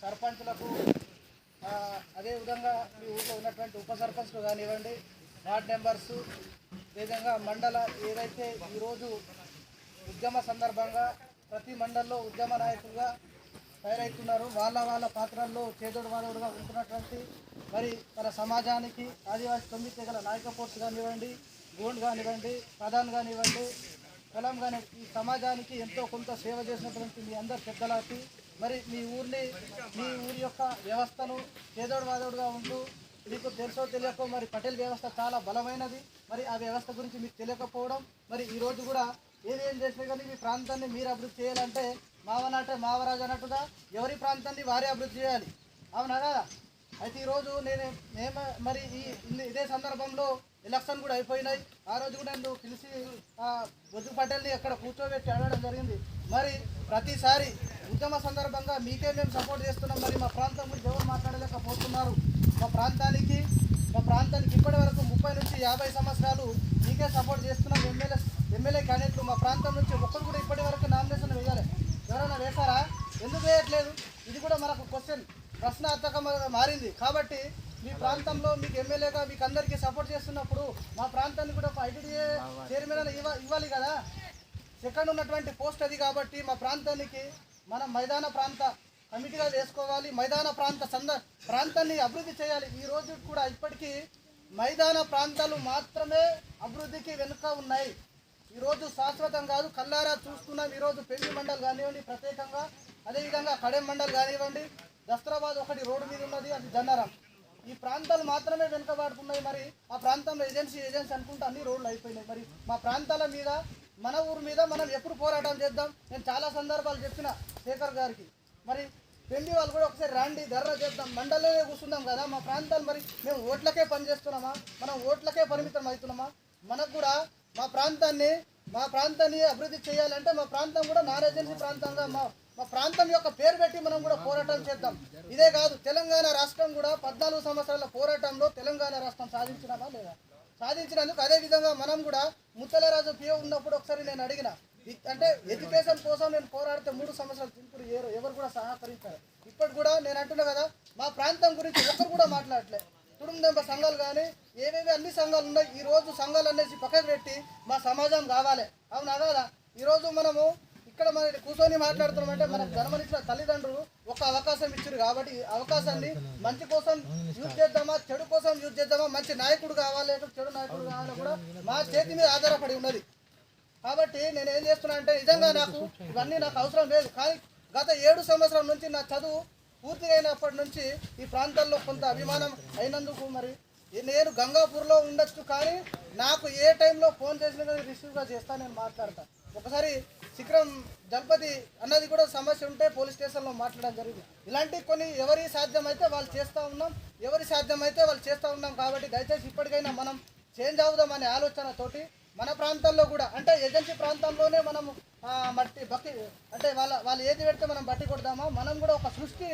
సర్పంచ్లకు అదేవిధంగా మీ ఊళ్ళో ఉన్నటువంటి ఉప సర్పంచ్లు కానివ్వండి వార్డ్ మెంబర్స్ విధంగా మండల ఏదైతే ఈరోజు ఉద్యమ సందర్భంగా ప్రతి మండలంలో ఉద్యమ నాయకులుగా తయారవుతున్నారు వాళ్ళ వాళ్ళ పాత్రల్లో చేదోడు వాదోడుగా ఉంటున్నటువంటి మరి మన సమాజానికి ఆదివాసీ తొమ్మిది తెగల నాయక పోర్ట్స్ కానివ్వండి గోండ్ కానివ్వండి ప్రధాన్ కానివ్వండి పొలం కానీ ఈ సమాజానికి ఎంతో కొంత సేవ చేసినటువంటి మీ అందరు పెద్దలకి మరి మీ ఊరిని మీ ఊరి యొక్క వ్యవస్థను పేదోడు వాదోడుగా ఉంటూ మీకు తెలుసో తెలియకో మరి పటేల్ వ్యవస్థ చాలా బలమైనది. మరి ఆ వ్యవస్థ గురించి మీకు తెలియకపోవడం మరి ఈ రోజు కూడా ఏదేం చేసినా కానీ మీ ప్రాంతాన్ని మీరు అభివృద్ధి చేయాలంటే మావనాటే మావరాజు అన్నట్టుగా ఎవరి ప్రాంతాన్ని వారే అభివృద్ధి చేయాలి. అవునా కదా? అయితే ఈరోజు నేను మేము మరి ఈ ఇదే సందర్భంలో ఎలక్షన్ కూడా అయిపోయినాయి. ఆ రోజు కూడా నన్ను పిలిచి ఆ, బొజ్జు పటేల్ని అక్కడ కూర్చోబెట్టి అడగడం జరిగింది. మరి ప్రతిసారి ఉద్యమ సందర్భంగా మీకే మేము సపోర్ట్ చేస్తున్నాం. మరి మా ప్రాంతం గురించి ఎవరు మాట్లాడలేకపోతున్నారు? మా ప్రాంతానికి మా ప్రాంతానికి ఇప్పటి వరకు ముప్పై నుంచి యాభై సంవత్సరాలు మీకే సపోర్ట్ చేస్తున్నాం. ఎమ్మెల్యే ఎమ్మెల్యే క్యాండిడేట్లు మా ప్రాంతం నుంచి ఒక్కరు కూడా ఇప్పటి వరకు నామినేషన్ వేయాలి. ఎవరైనా వేశారా? ఎందుకు వేయట్లేదు? ఇది కూడా మనకు క్వశ్చన్ ప్రశ్నార్థకంగా మారింది. కాబట్టి మీ ప్రాంతంలో మీకు ఎమ్మెల్యేగా మీకు అందరికీ సపోర్ట్ చేస్తున్నప్పుడు మా ప్రాంతాన్ని కూడా ఒక ఐటీడీఏ చైర్మన్ ఇవ్వ ఇవ్వాలి కదా? సెకండ్ ఉన్నటువంటి పోస్ట్ అది కాబట్టి మా ప్రాంతానికి మనం మైదాన ప్రాంత కమిటీగా వేసుకోవాలి. మైదాన ప్రాంత సంద ప్రాంతాన్ని అభివృద్ధి చేయాలి. ఈ రోజు కూడా ఇప్పటికీ మైదాన ప్రాంతాలు మాత్రమే అభివృద్ధికి వెనుక ఉన్నాయి. ఈరోజు శాశ్వతం కాదు. కల్లారా చూస్తున్నాం. ఈరోజు పెళ్ళి మండల్ కానివ్వండి ప్రత్యేకంగా. అదేవిధంగా కడెం మండల్ కానివ్వండి దస్తరాబాద్ ఒకటి రోడ్డు మీద ఉన్నది అది జన్నారం. ఈ ప్రాంతాలు మాత్రమే వెనుకబాడుతున్నాయి మరి. ఆ ప్రాంతంలో ఏజెన్సీ ఏజెన్సీ అనుకుంటే అన్ని రోడ్లు అయిపోయినాయి. మరి మా ప్రాంతాల మీద మన ఊరు మీద మనం ఎప్పుడు పోరాటం చేద్దాం? నేను చాలా సందర్భాలు చెప్పిన శేఖర్ గారికి. మరి పెళ్ళి వాళ్ళు కూడా ఒకసారి రండి ధర్ర చేద్దాం. మండలంలో కూర్చుందాం కదా. మా ప్రాంతాలు మరి మేము ఓట్లకే పనిచేస్తున్నామా? మనం ఓట్లకే పరిమితం అవుతున్నామా? మనకు కూడా మా ప్రాంతాన్ని మా ప్రాంతాన్ని అభివృద్ధి చేయాలంటే మా ప్రాంతం కూడా నాన్ ఏజెన్సీ ప్రాంతంగా మా మా ప్రాంతం యొక్క పేరు పెట్టి మనం కూడా పోరాటం చేద్దాం. ఇదే కాదు తెలంగాణ రాష్ట్రం కూడా పద్నాలుగు సంవత్సరాల పోరాటంలో తెలంగాణ రాష్ట్రం సాధించినామా లేదా? సాధించినందుకు అదే విధంగా మనం కూడా ముత్తలరాజు పియో ఉన్నప్పుడు ఒకసారి నేను అడిగిన అంటే ఎడ్యుకేషన్ కోసం నేను పోరాడితే మూడు సంవత్సరాలు తింపుడు ఏరు ఎవరు కూడా సహకరించారు. ఇప్పటి కూడా నేను అంటున్నా కదా మా ప్రాంతం గురించి ఒకరు కూడా మాట్లాడలే. కుటుంబ సంఘాలు కానీ ఏవేవి అన్ని సంఘాలు ఉన్నాయి ఈ రోజు సంఘాలు అనేసి పక్కకు పెట్టి మా సమాజం కావాలి. అవునా కదా? ఈరోజు మనము ఇక్కడ మన కూర్చొని మాట్లాడుతున్నామంటే మనకు జన్మనిచ్చిన తల్లిదండ్రులు ఒక అవకాశం ఇచ్చారు కాబట్టి అవకాశాన్ని మంచి కోసం యూజ్ చేద్దామా చెడు కోసం యూజ్ చేద్దామా మంచి నాయకుడు కావాలి చెడు నాయకుడు కావాలి కూడా మా చేతి మీద ఆధారపడి ఉన్నది. కాబట్టి నేను ఏం చేస్తున్నా అంటే నిజంగా నాకు ఇవన్నీ నాకు అవసరం లేదు. కానీ గత ఏడు సంవత్సరం నుంచి నా చదువు పూర్తి అయినప్పటి నుంచి ఈ ప్రాంతాల్లో కొంత అభిమానం అయినందుకు మరి నేను గంగాపూర్లో ఉండొచ్చు కానీ నాకు ఏ టైంలో ఫోన్ చేసినా రిసీవ్గా చేస్తా నేను మాట్లాడతాను ఒకసారి శిఖరం దంపతి అన్నది కూడా సమస్య ఉంటే పోలీస్ స్టేషన్లో మాట్లాడడం జరిగింది. ఇలాంటి కొన్ని ఎవరి సాధ్యమైతే వాళ్ళు చేస్తూ ఉన్నాం ఎవరి సాధ్యమైతే వాళ్ళు చేస్తూ ఉన్నాం కాబట్టి దయచేసి ఇప్పటికైనా మనం చేంజ్ అవుదాం అనే ఆలోచనతోటి మన ప్రాంతాల్లో కూడా అంటే ఏజెన్సీ ప్రాంతంలోనే మనం మట్టి బట్టి అంటే వాళ్ళ వాళ్ళు ఏది పెడితే మనం బట్టి కొడదామా మనం కూడా ఒక సృష్టి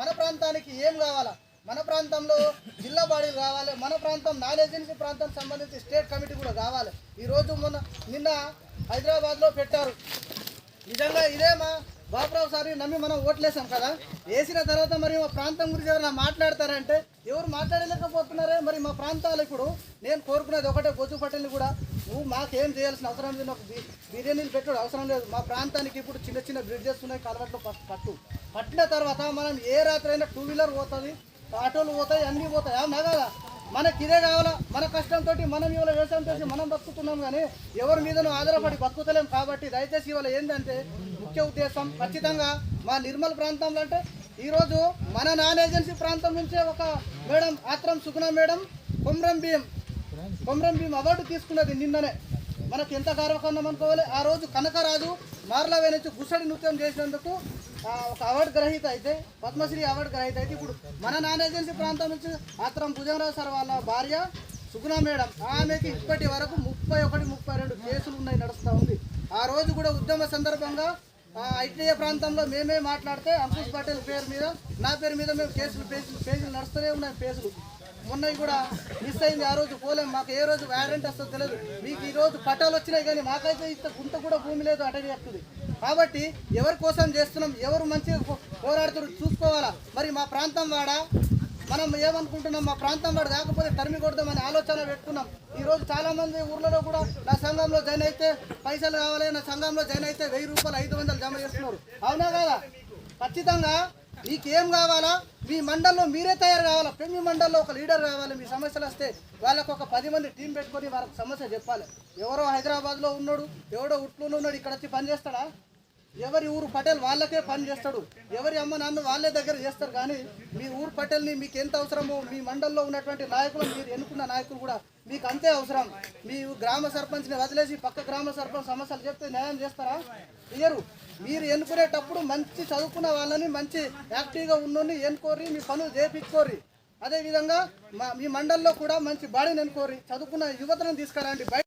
మన ప్రాంతానికి ఏం కావాలా? మన ప్రాంతంలో జిల్లా బాడీలు కావాలి మన ప్రాంతం నాన్ ఏజెన్సీ ప్రాంతం సంబంధించి స్టేట్ కమిటీ కూడా కావాలి. ఈరోజు మొన్న నిన్న హైదరాబాద్లో పెట్టారు. నిజంగా ఇదే మా బాబురావు సార్ నమ్మి మనం ఓట్లేసాం కదా? వేసిన తర్వాత మరి మా ప్రాంతం గురించి ఎవరైనా మాట్లాడతారంటే ఎవరు మాట్లాడలేకపోతున్నారే మరి మా ప్రాంతాలు ఇప్పుడు. నేను కోరుకునేది ఒకటే బొజ్జు పట్టణి కూడా. నువ్వు మాకేం చేయాల్సిన అవసరం లేదు నాకు బిర్యానీలు పెట్టడం అవసరం లేదు. మా ప్రాంతానికి ఇప్పుడు చిన్న చిన్న బ్రిడ్జెస్ ఉన్నాయి కలవట్లు పట్టు. పట్టిన తర్వాత మనం ఏ రాత్రి అయినా టూ వీలర్ పోతుంది ఆటోలు పోతాయి అన్నీ పోతాయి. అవునా కదా? మనకి ఇదే కావాలా? మన కష్టంతో మనం ఇవాళ వ్యవసాయం చేసి మనం బతుకుతున్నాం కానీ ఎవరి మీదనూ ఆధారపడి బతుకుతలేం కాబట్టి దయచేసి ఇవాళ ఏంటంటే ముఖ్య ఉద్దేశం ఖచ్చితంగా మా నిర్మల్ ప్రాంతంలో అంటే ఈరోజు మన నాన్ ఏజెన్సీ ప్రాంతం నుంచే ఒక madam Atram Suguna madam Komram Bheem Komram Bheem award తీసుకున్నది నిన్ననే. మనకు ఎంత గర్వకారణం అనుకోవాలి? ఆ రోజు కనకరాజు మార్లవే నుంచి గుసడి నృత్యం చేసినందుకు ఒక అవార్డు గ్రహీత అయితే పద్మశ్రీ అవార్డు గ్రహీత అయితే ఇప్పుడు మన నాన్ ఏజెన్సీ ప్రాంతం నుంచి మాత్రం భుజంగరావు సార్ వాళ్ళ భార్య సుగుణ మేడం ఆమెకి ఇప్పటి వరకు ముప్పై ఒకటి ముప్పై రెండు కేసులు ఉన్నాయి నడుస్తూ ఉంది. ఆ రోజు కూడా ఉద్యమ సందర్భంగా ఐటీఏ ఐటీఐ ప్రాంతంలో మేమే మాట్లాడితే అంకుష్ పటేల్ పేరు మీద నా పేరు మీద మేము కేసులు పేజీలు పేజీలు నడుస్తూనే ఉన్నాయి కేసులు మొన్నవి కూడా మిస్ అయింది ఆ రోజు పోలేం. మాకు ఏ రోజు వ్యారెంట్ వస్తుందో తెలియదు మీకు ఈ రోజు పట్టాలు వచ్చినాయి కానీ మాకైతే ఇంత గుంత కూడా భూమి లేదు అటవీ వస్తుంది కాబట్టి ఎవరి కోసం చేస్తున్నాం ఎవరు మంచిగా పోరాడుతున్నారు చూసుకోవాలా. మరి మా ప్రాంతం వాడ? మనం ఏమనుకుంటున్నాం మా ప్రాంతం వాడు కాకపోతే తరిమి కొడదామని ఆలోచన పెట్టుకున్నాం. ఈ రోజు ఊర్లలో కూడా నా సంఘంలో జాయిన్ అయితే పైసలు కావాలి నా సంఘంలో జాయిన్ అయితే వెయ్యి రూపాయలు ఐదు వందలు జమ చేస్తున్నారు. అవునా కదా? ఖచ్చితంగా మీకేం కావాలా? మీ మండల్లో మీరే తయారు కావాలా? మీ మండల్లో ఒక లీడర్ కావాలి మీ సమస్యలు వస్తే వాళ్ళకు ఒక పది మంది టీం పెట్టుకొని వాళ్ళకి సమస్య చెప్పాలి. ఎవరో హైదరాబాద్లో ఉన్నాడు ఎవడో ఉట్లూరు ఉన్నాడు ఇక్కడ వచ్చి పని చేస్తాడా? ఎవరి ఊరు పటేల్ వాళ్ళకే పని చేస్తాడు. ఎవరి అమ్మ నాన్న వాళ్ళే దగ్గర చేస్తారు. కానీ మీ ఊరు పటేల్ని మీకు ఎంత అవసరమో మీ మండల్లో ఉన్నటువంటి నాయకులు మీరు ఎన్నుకున్న నాయకులు కూడా మీకు అంతే అవసరం. మీ గ్రామ సర్పంచ్ని వదిలేసి పక్క గ్రామ సర్పంచ్ సమస్యలు చెప్తే న్యాయం చేస్తారా? ఇయ్యరు మీరు ఎన్నుకునేటప్పుడు మంచి చదువుకున్న వాళ్ళని మంచి యాక్టివ్గా ఉన్నోని ఎన్నుకోరి మీ పనులు చేపించుకోరి అదేవిధంగా మా మీ మండల్లో కూడా మంచి బాడీని ఎన్నుకోరి చదువుకున్న యువతను తీసుకురండి. బయట